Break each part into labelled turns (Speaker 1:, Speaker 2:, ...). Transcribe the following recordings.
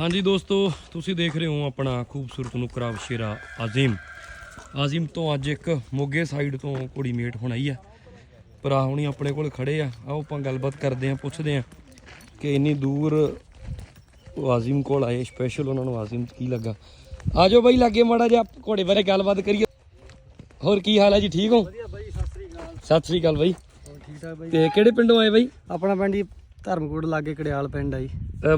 Speaker 1: ਹਾਂਜੀ ਦੋਸਤੋ ਤੁਸੀਂ ਦੇਖ ਰਹੇ ਹੋ ਆਪਣਾ ਖੂਬਸੂਰਤ ਨੁਕਰਾ ਸ਼ੇਰਾ ਆਜ਼ਿਮ। ਆਜ਼ਿਮ ਤੋਂ ਅੱਜ ਇੱਕ ਮੋਗੇ ਸਾਈਡ ਤੋਂ ਕੁੜੀ ਮੇਟ ਹੁਣ ਆਈ ਆ। ਭਰਾ ਹੁਣੀ ਆਪਣੇ ਕੋਲ ਖੜੇ ਆ। ਆਓ ਆਪਾਂ ਗੱਲਬਾਤ ਕਰਦੇ ਆ ਪੁੱਛਦੇ ਆ ਕਿ ਇੰਨੀ ਦੂਰ ਆਜ਼ਿਮ ਕੋਲ ਆਏ ਸਪੈਸ਼ਲ ਉਹਨਾਂ ਨੂੰ ਆਜ਼ਿਮ ਕੀ ਲੱਗਾ? ਆਜੋ ਬਾਈ ਲਾਗੇ ਮਾੜਾ ਜਿਹਾ ਘੋੜੇ ਬਾਰੇ ਗੱਲਬਾਤ ਕਰੀਏ। ਹੋਰ ਕੀ ਹਾਲ ਹੈ ਜੀ ਠੀਕ ਹੋ?
Speaker 2: ਵਧੀਆ ਬਾਈ ਸਤਿ ਸ੍ਰੀ ਅਕਾਲ।
Speaker 1: ਸਤਿ ਸ੍ਰੀ ਅਕਾਲ ਬਾਈ।
Speaker 2: ਠੀਕ ਠਾਕ ਬਾਈ।
Speaker 1: ਤੇ ਕਿਹੜੇ ਪਿੰਡੋਂ ਆਏ ਬਾਈ?
Speaker 2: ਆਪਣਾ ਪਿੰਡ ਧਰਮਕੋਟ ਲਾਗੇ ਕੜਿਆਲ ਪਿੰਡ ਆ ਜੀ।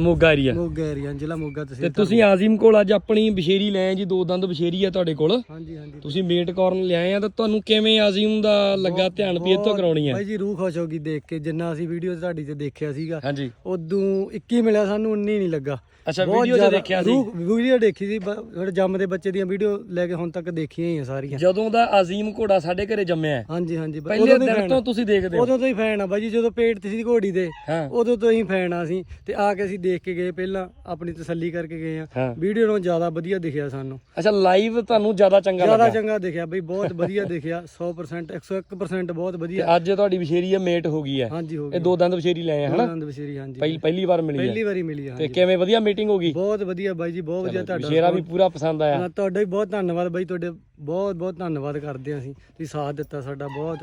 Speaker 1: ਮੋਗਾ ਏਰੀਆ
Speaker 2: ਮੋਗਾ ਏਰੀਆ ਜ਼ਿਲ੍ਹਾ ਮੋਗਾ
Speaker 1: ਤੇ
Speaker 2: ਤਹਿਸੀਲ
Speaker 1: ਤੁਸੀਂ ਆਜ਼ਿਮ ਕੋਲ ਅੱਜ ਆਪਣੀ ਬਸ਼ੇਰੀ ਲੈ ਆਏ ਜੀ ਦੋ ਦੰਦ ਬਸ਼ੇਰੀ ਆ ਤੁਹਾਡੇ ਕੋਲ।
Speaker 2: ਹਾਂਜੀ ਹਾਂਜੀ।
Speaker 1: ਤੁਸੀਂ ਮੀਟ ਕਾਰਨ ਲਿਆਏ ਆ ਤਾਂ ਤੁਹਾਨੂੰ ਕਿਵੇਂ ਆਜ਼ਿਮ ਦਾ ਲੱਗਾ ਧਿਆਨ ਵੀ ਇੱਥੋਂ ਕਰਾਉਣੀ ਹੈ
Speaker 2: ਬਾਈ ਜੀ ਰੂਹ ਖੁਸ਼ ਹੋ ਗਈ ਦੇਖ ਕੇ ਜਿੰਨਾ ਅਸੀਂ ਵੀਡੀਓ ਤੁਹਾਡੀ ਤੇ ਦੇਖਿਆ ਸੀਗਾ
Speaker 1: ਹਾਂਜੀ।
Speaker 2: ਉਦੋਂ 21 ਮਿਲਿਆ ਸਾਨੂੰ 19 ਨਹੀਂ ਲੱਗਾ।
Speaker 1: ਅੱਛਾ
Speaker 2: ਬਹੁਤ
Speaker 1: ਵੀਡੀਓ 'ਚ
Speaker 2: ਜ਼ਿਆਦਾ-
Speaker 1: ਦੇਖਿਆ ਸੀ?
Speaker 2: ਰੂਹ ਵੀਡੀਓ ਦੇਖੀ ਸੀ ਬ- ਜਿਹੜੇ ਜੰਮਦੇ ਬੱਚੇ ਦੀਆਂ ਵੀਡੀਓ ਲੈ ਕੇ ਹੁਣ ਤੱਕ ਦੇਖੀਆਂ ਹੀ ਆ ਸਾਰੀਆਂ।
Speaker 1: ਜਦੋਂ ਦਾ ਆਜ਼ੀਮ ਘੋੜਾ ਸਾਡੇ ਘਰੇ ਜੰਮਿਆ ਹੈ,
Speaker 2: ਹਾਂਜੀ ਹਾਂਜੀ ਬਾਈ,
Speaker 1: ਪਹਿਲੇ
Speaker 2: ਉਦੋਂ ਤੋਂ ਹੀ
Speaker 1: ਦਿਨ
Speaker 2: fan
Speaker 1: ਤੋਂ
Speaker 2: ਆ।
Speaker 1: ਤੁਸੀਂ ਦੇਖਦੇ ਹੋ?
Speaker 2: ਉਦੋਂ ਤੋਂ ਹੀ ਫੈਨ ਆ ਬਾਈ ਜੀ ਜਦੋਂ ਪੇਟ ਤੇ ਸੀ ਘੋੜੀ ਦੇ
Speaker 1: ਹਾਂ।
Speaker 2: ਉਦੋਂ ਤੋਂ ਹੀ ਫੈਨ ਆ ਅਸੀਂ ਤੇ ਆ ਕੇ ਅਸੀਂ ਦੇਖ ਕੇ ਗਏ ਪਹਿਲਾਂ ਆਪਣੀ ਤਸੱਲੀ ਕਰਕੇ ਗਏ ਆ।
Speaker 1: ਹਾਂ।
Speaker 2: ਵੀਡੀਓ ਨਾਲੋਂ ਜ਼ਿਆਦਾ ਵਧੀਆ ਦਿਖਿਆ ਸਾਨੂੰ।
Speaker 1: ਅੱਛਾ ਲਾਈਵ ਤੁਹਾਨੂੰ ਜ਼ਿਆਦਾ ਚੰਗਾ
Speaker 2: ਜ਼ਿਆਦਾ
Speaker 1: ਲੱਗਾ
Speaker 2: ਚੰਗਾ ਦਿਖਿਆ ਬਈ ਬਹੁਤ ਵਧੀਆ ਦਿਖਿਆ 100% 101% ਬਹੁਤ ਵਧੀਆ।
Speaker 1: ਅੱਜ ਤੁਹਾਡੀ ਬਸ਼ੇਰੀ ਹੈ ਮੇਟ ਹੋ ਗਈ ਹੈ
Speaker 2: ਹਾਂਜੀ ਹੋ
Speaker 1: ਇਹ ਦੋ ਦੰਦ ਬਸ਼ੇਰੀ ਲਏ ਆ ਹਨਾ?
Speaker 2: ਆਨੰਦ ਬਸ਼ੀਰੀ ਹਾਂਜੀ।
Speaker 1: ਪਹਿਲੀ ਪਹਿਲੀ ਵਾਰ ਮਿਲੀ
Speaker 2: ਪਹਿਲੀ
Speaker 1: ਹੈ
Speaker 2: ਵਾਰੀ ਮਿਲੀ ਆ,
Speaker 1: ਤੇ ਕਿਵੇਂ ਵਧੀਆ ਮੀਟਿੰਗ ਹੋ ਗਈ?
Speaker 2: ਬਹੁਤ ਵਧੀਆ ਬਾਈ ਜੀ ਬਹੁਤ ਵਧੀਆ ਤੁਹਾਡਾ
Speaker 1: ਬਸ਼ੇਰਾ ਵੀ ਪੂਰਾ ਪਸੰਦ ਆਇਆ।
Speaker 2: ਹਾਂ, ਤੁਹਾਡਾ ਵੀ ਬਹੁਤ ਧੰਨਵਾਦ ਬਾਈ ਤੁਹਾਡੇ ਬਹੁਤ ਬਹੁਤ ਧੰਨਵਾਦ ਕਰਦੇ ਹਾਂ ਅਸੀਂ ਤੁਸੀਂ ਸਾਥ ਦਿੱਤਾ ਸਾਡਾ ਬਹੁਤ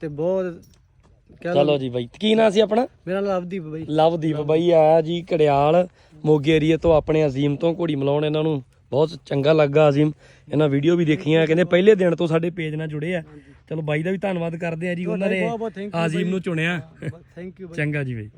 Speaker 2: ਤੇ ਬਹੁਤ
Speaker 1: ਚਲੋ ਜੀ ਬਾਈ। ਕੀ ਨਾਂ ਸੀ ਆਪਣਾ?
Speaker 2: ਮੇਰਾ ਨਾਮ ਲਵਦੀਪ ਬਾਈ।
Speaker 1: ਲਵਦੀਪ ਬਾਈ ਆਇਆ ਜੀ ਕੜਿਆਲ ਮੋਗੇ ਏਰੀਏ ਤੋਂ ਆਪਣੇ ਅਜ਼ੀਮ ਤੋਂ ਘੋੜੀ ਮਿਲਾਉਣ ਇਹਨਾਂ ਨੂੰ। ਬਹੁਤ ਚੰਗਾ ਲੱਗਾ ਅਜ਼ੀਮ। ਇਹਨਾਂ ਵੀਡੀਓ ਵੀ ਦੇਖੀਆਂ ਕਹਿੰਦੇ ਪਹਿਲੇ ਦਿਨ ਤੋਂ ਸਾਡੇ ਪੇਜ ਨਾਲ ਜੁੜੇ ਆ। ਚਲੋ ਬਾਈ ਦਾ ਵੀ ਧੰਨਵਾਦ ਕਰਦੇ ਆ ਜੀ ਉਹਨਾਂ ਨੇ ਆਜ਼ੀਮ ਨੂੰ ਚੁਣਿਆ।
Speaker 2: ਥੈਂਕ ਯੂ
Speaker 1: ਚੰਗਾ ਜੀ ਬਾਈ।